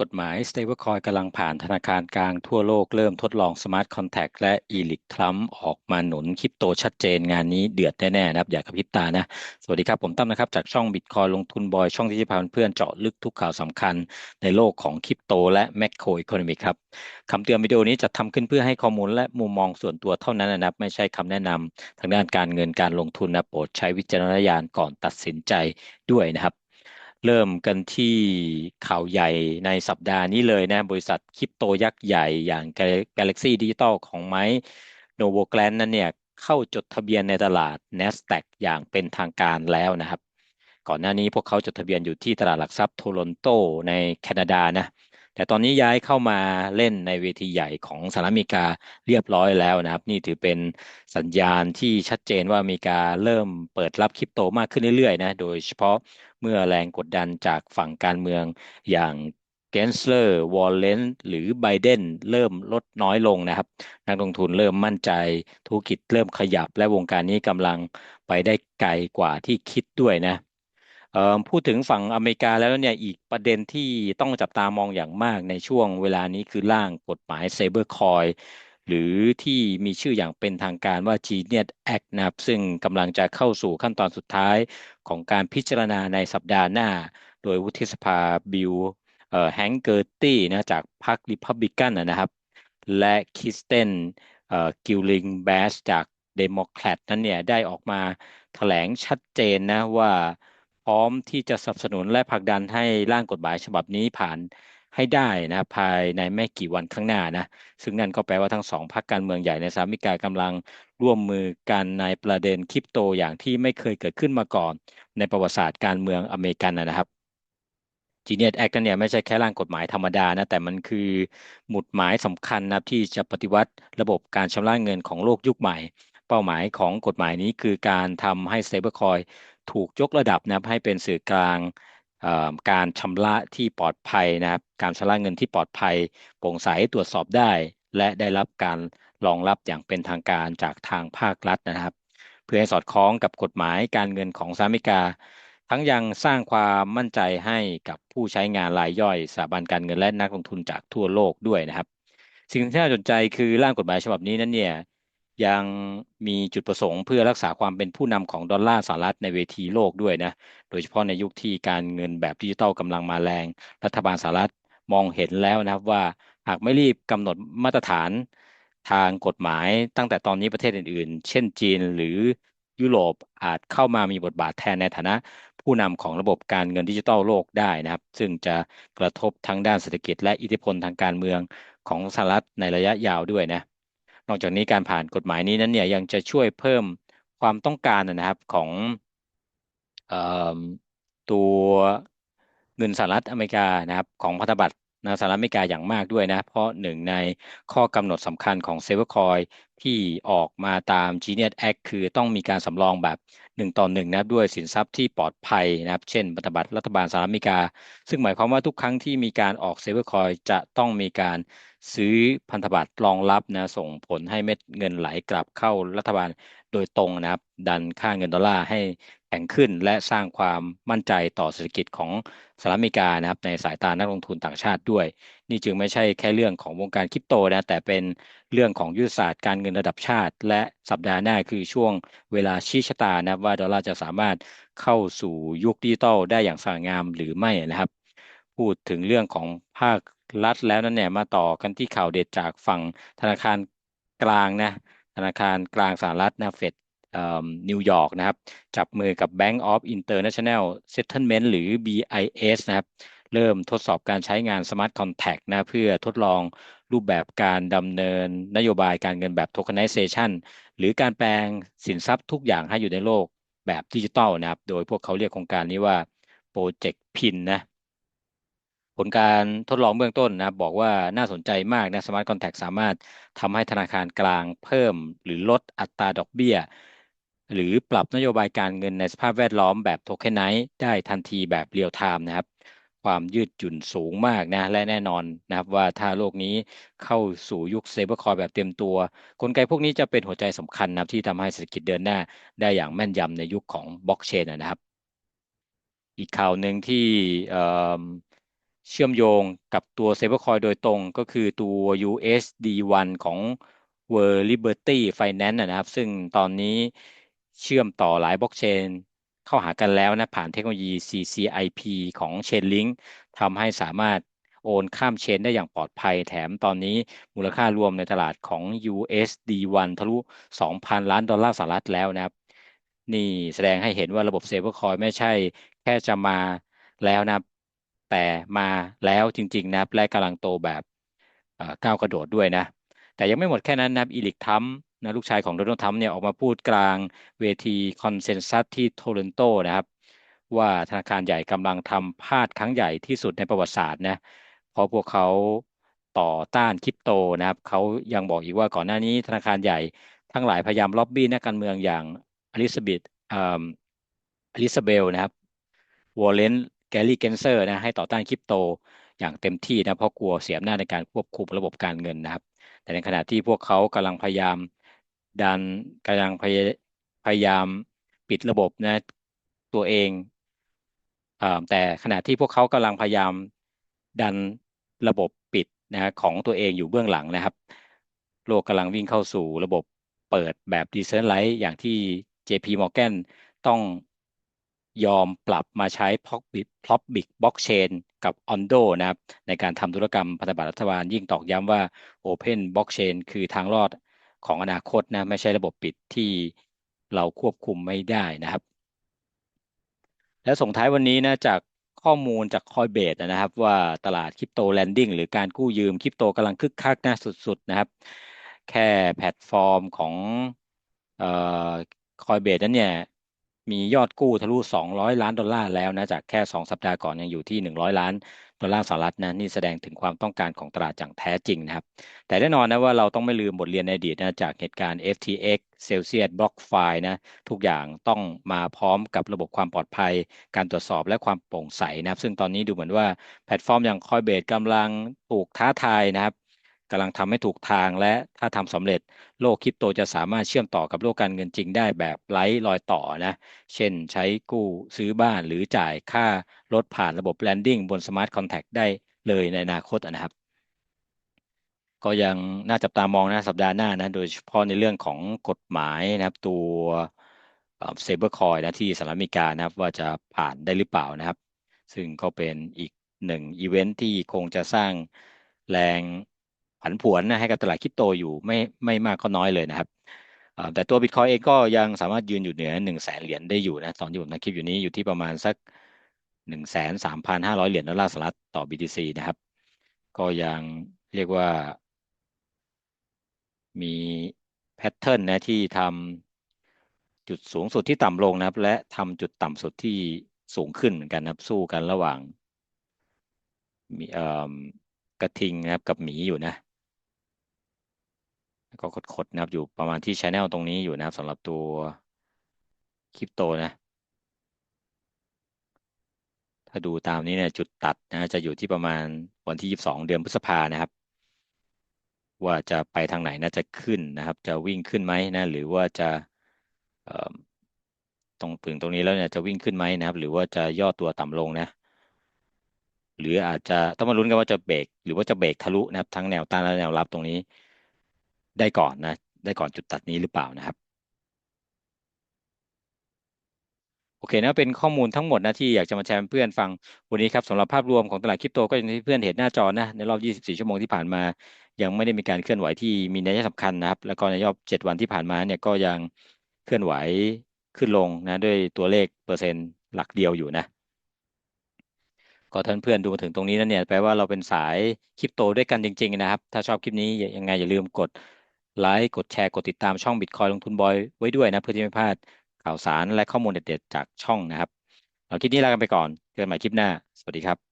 กฎหมาย stablecoin กำลังผ่านธนาคารกลางทั่วโลกเริ่มทดลอง smart contract และ e l i t Trump ออกมาหนุนคริปโตชัดเจนงานนี้เดือดแน่ๆนะครับ อย่ากระพริบตานะ สวัสดีครับผมตั้มนะครับ จากช่อง Bitcoin ลงทุนบอย ช่องที่จะพาเพื่อนเจาะลึกทุกข่าวสำคัญในโลกของคริปโตและ macro economic ครับคำเตือนวิดีโอนี้จะทำขึ้นเพื่อให้ข้อมูลและมุมมองส่วนตัวเท่านั้นนะครับ ไม่ใช่คำแนะนำทางด้านการเงินการลงทุนนะโปรดใช้วิจารณญาณก่อนตัดสินใจด้วยนะครับ เริ่มกันที่ข่าวใหญ่ในสัปดาห์นี้เลยนะ บริษัทคริปโตยักษ์ใหญ่อย่าง Galaxy Digital ของไม้โนโวแกลนนั่นเนี่ยเข้าจดทะเบียนในตลาด NASDAQ อย่างเป็นทางการแล้วนะครับ ก่อนหน้านี้พวกเขาจดทะเบียนอยู่ที่ตลาดหลักทรัพย์โทรอนโตในแคนาดานะ แต่ตอนนี้ย้ายเข้ามาเล่นในเวทีใหญ่ของสหรัฐอเมริกาเรียบร้อยแล้วนะครับ นี่ถือเป็นสัญญาณที่ชัดเจนว่าอเมีกาเริ่มเปิดรับคริปโตมากขึ้นเรื่อยๆนะโดยเฉพาะเมื่อแรงกดดันจากฝั่งการเมืองอย่างเกนสเลอร์วอลเลนหรือไบเดนเริ่มลดน้อยลงนะครับ นักลงทุนเริ่มมั่นใจธุรกิจเริ่มขยับและวงการนี้กำลังไปได้ไกลกว่าที่คิดด้วยนะ พูดถึงฝั่งอเมริกาแล้วเนี่ยอีกประเด็นที่ต้องจับตามองอย่างมากในช่วงเวลานี้คือร่างกฎหมายเซเบอร์คอยหรือที่มีชื่ออย่างเป็นทางการว่า Genius Act นะครับซึ่งกำลังจะเข้าสู่ขั้นตอนสุดท้ายของการพิจารณาในสัปดาห์หน้า โดยวุฒิสภาบิลแฮงเกอร์ตี้นะจากพรรคริพับลิกันนะครับ และคิสเตนกิลลิงแบสจากเดโมแครตนั้นเนี่ยได้ออกมาแถลงชัดเจนนะว่า พร้อมที่จะสนับสนุนและผลักดันให้ร่างกฎหมายฉบับนี้ผ่านให้ได้นะภายในไม่กี่วันข้างหน้านะซึ่งนั่นก็แปลว่าทั้งสองพรรคการเมืองใหญ่ในสหรัฐอเมริกากำลังร่วมมือกันในประเด็นคริปโตอย่างที่ไม่เคยเกิดขึ้นมาก่อน ในประวัติศาสตร์การเมืองอเมริกันนะครับจีเนียตแอคเนี่ยไม่ใช่แค่ร่างกฎหมายธรรมดานะแต่มันคือหมุดหมายสำคัญนะที่จะปฏิวัติระบบการชำระเงินของโลกยุคใหม่ เป้าหมายของกฎหมายนี้คือการทำให้เซเบอร์คอย ถูกยกระดับนะให้เป็นสื่อกลางการชำระที่ปลอดภัยนะครับ การชำระเงินที่ปลอดภัยโปร่งใสตรวจสอบได้ และได้รับการรองรับอย่างเป็นทางการจากทางภาครัฐนะครับ เพื่อให้สอดคล้องกับกฎหมายการเงินของสหรัฐอเมริกา ทั้งยังสร้างความมั่นใจให้กับผู้ใช้งานรายย่อยสถาบันการเงินและนักลงทุนจากทั่วโลกด้วยนะครับ สิ่งที่น่าสนใจคือร่างกฎหมายฉบับนี้นั้นเนี่ย ยังมีจุดประสงค์เพื่อรักษาความเป็นผู้นำของดอลลาร์สหรัฐในเวทีโลกด้วยนะ โดยเฉพาะในยุคที่การเงินแบบดิจิตอลกำลังมาแรง รัฐบาลสหรัฐมองเห็นแล้วนะครับว่าหากไม่รีบกำหนดมาตรฐานทางกฎหมายตั้งแต่ตอนนี้ประเทศอื่นๆ เช่นจีนหรือยุโรปอาจเข้ามามีบทบาทแทนในฐานะผู้นำของระบบการเงินดิจิทัลโลกได้นะครับ ซึ่งจะกระทบทั้งด้านเศรษฐกิจและอิทธิพลทางการเมืองของสหรัฐในระยะยาวด้วยนะ นอกจากนี้การผ่านกฎหมายนี้นั้นเนี่ยยังจะช่วยเพิ่มความต้องการนะครับของตัวเงินสหรัฐอเมริกานะครับของพันธบัตร นะสหรัฐอเมริกาอย่างมากด้วยนะ เพราะหนึ่งในข้อกำหนดสำคัญของเซเวอร์คอยที่ออกมาตาม Genius Act คือต้องมีการสำรองแบบหนึ่งต่อหนึ่งนะด้วยสินทรัพย์ที่ปลอดภัยนะครับ เช่นพันธบัตรรัฐบาลสหรัฐอเมริกา ซึ่งหมายความว่าทุกครั้งที่มีการออกเซเวอร์คอยจะต้องมีการซื้อพันธบัตรรองรับนะส่งผลให้เม็ดเงินไหลกลับเข้ารัฐบาลโดยตรงนะครับ ดันค่าเงินดอลลาร์ให้ ข็งขึ้น และสร้างความมั่นใจต่อเศรษฐกิจของสหรัฐอเมริกานะครับในสายตานักลงทุนต่างชาติด้วย นี่จึงไม่ใช่แค่เรื่องของวงการคริปโตนะแต่เป็นเรื่องของยุทธศาสตร์การเงินระดับชาติ และสัปดาห์หน้าคือช่วงเวลาชี้ชะตานะว่าดอลลาร์จะสามารถเข้าสู่ยุคดิจิตอลได้อย่างสง่างามหรือไม่นะครับ พูดถึงเรื่องของภาครัฐแล้วนั่นเนี่ยมาต่อกันที่ข่าวเด็ดจากฝั่งธนาคารกลางนะธนาคารกลางสหรัฐนะเฟด นิวยอร์กนะครับ จับมือกับ Bank of International Settlement หรือ BIS นะครับ เริ่มทดสอบการใช้งาน Smart Contract นะเพื่อทดลองรูปแบบการดำเนินนโยบายการเงินแบบ Tokenization หรือการแปลงสินทรัพย์ทุกอย่างให้อยู่ในโลกแบบดิจิตอลนะครับ โดยพวกเขาเรียกโครงการนี้ว่า Project PIN นะผลการทดลองเบื้องต้นนะบอกว่าน่าสนใจมากนะสมาร์ทคอนแทคสามารถทำให้ธนาคารกลางเพิ่ม หรือลดอัตราดอกเบี้ย หรือปรับนโยบายการเงินในสภาพแวดล้อมแบบโทเคนไนซ์ได้ทันทีแบบเรียลไทม์นะครับ ความยืดหยุ่นสูงมากนะ และแน่นอนนะครับว่าถ้าโลกนี้เข้าสู่ยุคเซเบอร์คอยแบบเต็มตัว กลไกพวกนี้จะเป็นหัวใจสำคัญนะที่ทำให้เศรษฐกิจเดินหน้า ได้อย่างแม่นยำในยุคของบล็อกเชนนะครับ อีกข่าวหนึ่งที่เชื่อมโยงกับตัว stablecoin โดยตรงก็คือตัว USD1 ของ World Liberty Finance นะครับ ซึ่งตอนนี้ เชื่อมต่อหลายบล็อกเชนเข้าหากันแล้วนะผ่านเทคโนโลยี CCIP ของ Chainlink ทำให้สามารถโอนข้ามเชนได้อย่างปลอดภัยแถมตอนนี้มูลค่ารวมในตลาดของ USD1 ทะลุ 2,000 ล้านดอลลาร์สหรัฐแล้วนะครับ นี่แสดงให้เห็นว่าระบบ stablecoin ไม่ใช่แค่จะมาแล้วนะแต่มาแล้วจริง ๆ นะและกำลังโตแบบก้าวกระโดดด้วยนะ แต่ยังไม่หมดแค่นั้นนะอีลิกทัม นะลูกชายของโดนัลด์ทรัมป์เนี่ยออกมาพูดกลางเวทีคอนเซนซัสที่โทรอนโตนะครับ ว่าธนาคารใหญ่กำลังทำพลาดครั้งใหญ่ที่สุดในประวัติศาสตร์นะเพราะพวกเขาต่อต้านคริปโตนะครับเขายังบอกอีกว่าก่อนหน้านี้ธนาคารใหญ่ทั้งหลายพยายามล็อบบี้นักการเมืองอย่างอลิซาเบธอลิซาเบลนะครับวอลเลนแกลลี่เกนเซอร์นะให้ต่อต้านคริปโตอย่างเต็มที่นะเพราะกลัวเสียอำนาจในการควบคุมระบบการเงินนะครับ แต่ในขณะที่พวกเขากำลังพยายาม ดันกำลังพยพยายามปิดระบบนะตัวเองแต่ขณะที่พวกเขากำลังพยายามดันระบบปิดนะของตัวเองอยู่เบื้องหลังนะครับ โลกกำลังวิ่งเข้าสู่ระบบเปิดแบบดิเซนไลท์อย่างที่ JP Morgan ต้องยอมปรับมาใช้ p ็ o บิ p ็ o บิ Blockchain กับ Ondo นะครับ ในการทำธุรกรรมพันธบัตรรัฐบาลยิ่งตอกย้ำว่า Open Blockchain คือทางรอด ของอนาคตนะไม่ใช่ระบบปิดที่เราควบคุมไม่ได้นะครับ และส่งท้ายวันนี้นะจากข้อมูลจากคอยเบสนะครับ ว่าตลาดคริปโตแลนดิ้งหรือการกู้ยืมคริปโตกำลังคึกคักนะสุด ๆ นะครับ แค่แพลตฟอร์มของคอยเบสนั้นเนี่ยมียอดกู้ทะลุ 200 ล้านดอลลาร์แล้วนะจากแค่ 2 สัปดาห์ก่อนยังอยู่ที่ 100 ล้าน ดอลลาร์สหรัฐนะนี่แสดงถึงความต้องการของตลาดอย่างแท้จริงนะครับ แต่แน่นอนนะว่าเราต้องไม่ลืมบทเรียนในอดีตนะจากเหตุการณ์ FTX Celsius BlockFi นะทุกอย่างต้องมาพร้อมกับระบบความปลอดภัย การตรวจสอบและความโปร่งใสนะครับ ซึ่งตอนนี้ดูเหมือนว่าแพลตฟอร์มอย่างคอยเบดกำลังถูกท้าทายนะครับ กำลังทำให้ถูกทางและถ้าทำสำเร็จโลกคริปโตจะสามารถเชื่อมต่อกับโลกการเงินจริงได้แบบไร้รอยต่อนะ เช่นใช้กู้ซื้อบ้านหรือจ่ายค่ารถผ่านระบบแลนดิ้งบนสมาร์ทคอนแท็กได้เลยในอนาคตนะครับ ก็ยังน่าจับตามองนะสัปดาห์หน้านะ โดยเฉพาะในเรื่องของกฎหมายนะครับตัวเซเบอร์คอยนะที่สหรัฐอเมริกานะครับว่าจะผ่านได้หรือเปล่านะครับ ซึ่งก็เป็นอีกหนึ่งอีเวนท์ที่คงจะสร้างแรง ผันผวนนะให้กับตลาดคริปโตอยู่ไม่ไม่มากก็น้อยเลยนะครับแต่ตัวบิตคอยเองก็ยังสามารถยืนอยู่เหนือหนึ่งแสนเหรียญได้อยู่นะตอนที่ผมนักคลิปอยู่นี้อยู่ที่ประมาณสักหนึ่งแสนสามพันห้าร้อยเหรียญดอลลาร์สหรัฐต่อ BTC นะครับ ก็ยังเรียกว่ามีแพทเทิร์นนะที่ทำจุดสูงสุดที่ต่ำลงนะครับ และทำจุดต่ำสุดที่สูงขึ้นเหมือนกันนะครับสู้กันระหว่างมีกระทิงนะครับกับหมีอยู่นะ ก็คดๆนะครับ อยู่ประมาณที่ชแนลตรงนี้อยู่นะครับสำหรับตัวคริปโตนะ ถ้าดูตามนี้เนี่ยจุดตัดนะจะอยู่ที่ประมาณวันที่ 22 เดือนพฤษภานะครับ ว่าจะไปทางไหนน่าจะขึ้นนะครับ จะวิ่งขึ้นไหมนะ หรือว่าจะตรงถึงตรงนี้แล้วเนี่ยจะวิ่งขึ้นไหมนะครับ หรือว่าจะย่อตัวต่ำลงนะ หรืออาจจะต้องมาลุ้นกันว่าจะเบรกหรือว่าจะเบรกทะลุนะครับ ทั้งแนวต้านและแนวรับตรงนี้ ได้ก่อนนะ ได้ก่อนจุดตัดนี้หรือเปล่านะครับโอเคนะเป็นข้อมูลทั้งหมดนะที่อยากจะมาแชร์เพื่อนฟังวันนี้ครับสำหรับภาพรวมของตลาดคริปโตก็อย่างที่เพื่อนเห็นหน้าจอนะในรอบ 24 ชั่วโมงที่ผ่านมา ยังไม่ได้มีการเคลื่อนไหวที่มีนัยสำคัญนะครับ แล้วก็ในรอบ 7 วันที่ผ่านมาเนี่ยก็ยังเคลื่อนไหวขึ้นลงนะด้วยตัวเลขเปอร์เซ็นต์หลักเดียวอยู่นะก็ท่านเพื่อนดูมาถึงตรงนี้แล้วเนี่ยแปลว่าเราเป็นสายคริปโตด้วยกันจริง ๆ นะครับ ถ้าชอบคลิปนี้ยังไงอย่าลืมกด ไลค์กดแชร์กดติดตามช่องบิตคอยลงทุนบอยไว้ด้วยนะ เพื่อที่ไม่พลาดข่าวสารและข้อมูลเด็ดๆจากช่องนะครับ เราคลิปนี้ลากันไปก่อนเจอกันใหม่คลิปหน้า สวัสดีครับ